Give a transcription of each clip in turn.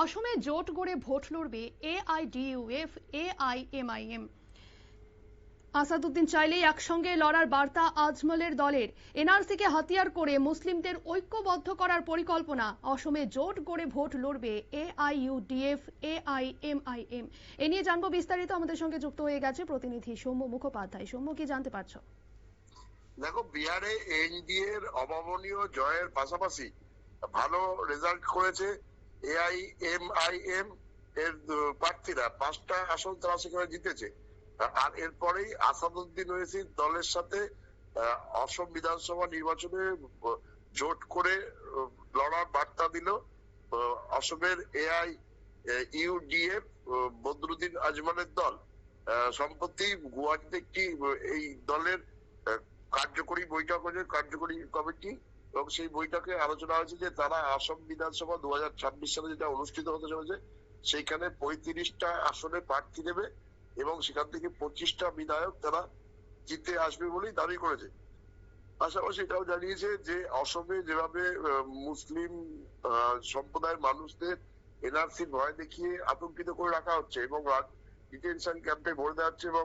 অসমে জোট গড়ে ভোট লড়বে এআইডিইউএফ, এআইএমআইএম। আসাদুদ্দিন চাইলেই একসঙ্গে লড়ার বার্তা আজমলের দলের। এনআরসিকে হাতিয়ার করে মুসলিমদের ঐক্যবদ্ধ করার পরিকল্পনা। অসমে জোট গড়ে ভোট লড়বে এআইইউডিএফ, এআইএমআইএম। এ নিয়ে জানব বিস্তারিত। আমাদের সঙ্গে যুক্ত হয়ে গেছে প্রতিনিধি সৌম্য মুখোপাধ্যায়। সৌম্য, কি জানতে পারছ? দেখো, বিহারে এনডিএ এর অভাবনীয় জয়ের পাশাপাশি ভালো রেজাল্ট করেছে। এআইএমআইএম এর প্রার্থীরা পাঁচটা আসন তারা সেখানে জিতেছে। আর এরপরেই আসাদুদ্দিন দলের সাথে অসম বিধানসভা নির্বাচনে জোট করে লড়ার বার্তা দিল অসমের এআই ইউডিএফ বদরুদ্দিন আজমানের দল। সম্প্রতি গুয়াহাটিতে একটি এই দলের কার্যকরী বৈঠক হয়েছে, কার্যকরী কমিটি। এবং সেই বৈঠকে আলোচনা হয়েছে যে তারা আসাম বিধানসভা দু সালে যেটা অনুষ্ঠিত হতে চলেছে, সেইখানে পঁয়ত্রিশটা আসনে প্রার্থী দেবে এবং সেখান থেকে পঁচিশটা বিধায়ক তারা জিতে আসবে বলেই দাবি করেছে। পাশাপাশি এটাও জানিয়েছে যে অসমে যেভাবে মুসলিম সম্প্রদায়ের মানুষদের এনআরসির ভয় দেখিয়ে আতঙ্কিত করে রাখা হচ্ছে এবং ডিটেনশন ক্যাম্পে ভরে দেওয়া হচ্ছে এবং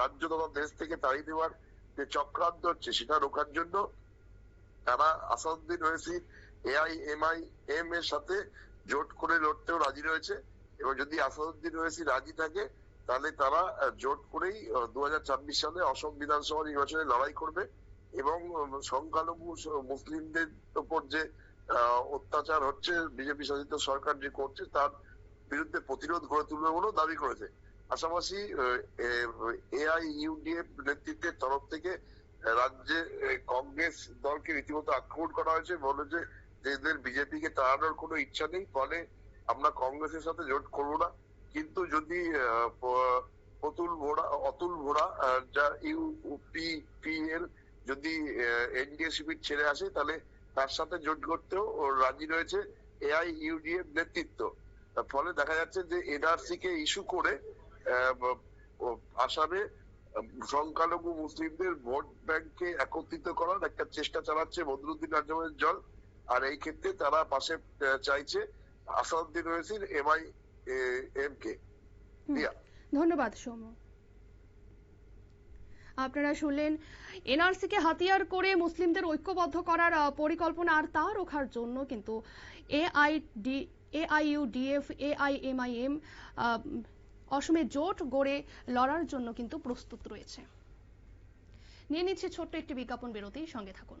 রাজ্য তথা দেশ থেকে তাড়িয়ে দেওয়ার যে চক্রান্ত হচ্ছে সেটা রোখার জন্য তারা আসাদুদ্দিন ওয়েসি এআইএমআই এম এর সাথে জোট করে লড়তেও রাজি রয়েছে। এবং যদি আসাদুদ্দিন ওয়েসি রাজি থাকে, তাহলে তারা জোট করেই দু সালে অসম বিধানসভা নির্বাচনে লড়াই করবে। এবং সংখ্যালঘু মুসলিমদের উপর যে অত্যাচার হচ্ছে, বিজেপি শাসিত সরকার যে করছে, তার বিরুদ্ধে প্রতিরোধ গড়ে তুলবে বলেও দাবি করেছে। পাশাপাশি এআই, ইউডিএফ নেতৃত্বের তরফ থেকে রাজ্যে কংগ্রেস দলকে রীতিমতো আক্রমণ করা হয়েছে। বলেছে যে এদের বিজেপিকে তাড়ানোর কোনো ইচ্ছা নেই ফলে আমরা কংগ্রেসের সাথে জোট করব না। কিন্তু যদি অতুল ভোড়া অতুল আহ, যা ইউপিপিএল যদি এনডিএ শিবির ছেড়ে আসে তাহলে তার সাথে জোট করতেও রাজি রয়েছে এআই ইউডিএফ নেতৃত্ব। ফলে দেখা যাচ্ছে যে এনআরসি কে ইস্যু করে আসামে সংখ্যালঘু মুসলিমদের ভোট ব্যাংকে একত্রিত করার একটা চেষ্টা চালাচ্ছে বদরুদ্দিন আজমের জল আর এই ক্ষেত্রে তারা পাশে চাইছে আসাদুদ্দিন ওয়েসির এমআই এম কে ধন্যবাদ সৌম্য। আপনারা শুনলেন এনআরসিকে হাতিয়ার করে মুসলিমদের ঐক্যবদ্ধ করার পরিকল্পনা আর তা রোখার জন্য কিন্তু এআইডি এআইইউডিএফ এআইএমআইএম অসমে জোট গড়ে লড়ার জন্য কিন্তু প্রস্তুত রয়েছে। নিয়ে নিচ্ছে ছোট্ট একটি বিজ্ঞাপন বিরতি, সঙ্গে থাকুন।